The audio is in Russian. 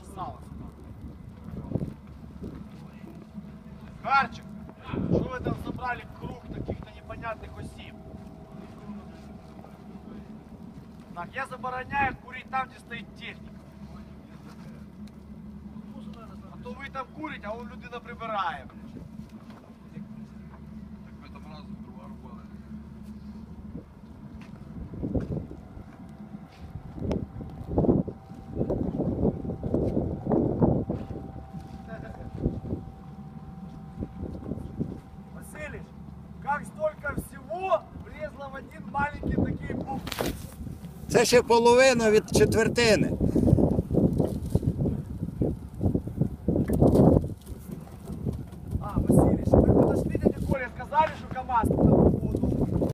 16. Харчик, что вы там собрали круг каких-то непонятных осіб? Так, я забороняю курить там, где стоит техника. А то вы там курите, а он людина прибирає. Влізла в один маленький такий бух. Це ще половина від четвертини. А, Василич, ви подошли дядя Коля, сказали, що КамАЗ.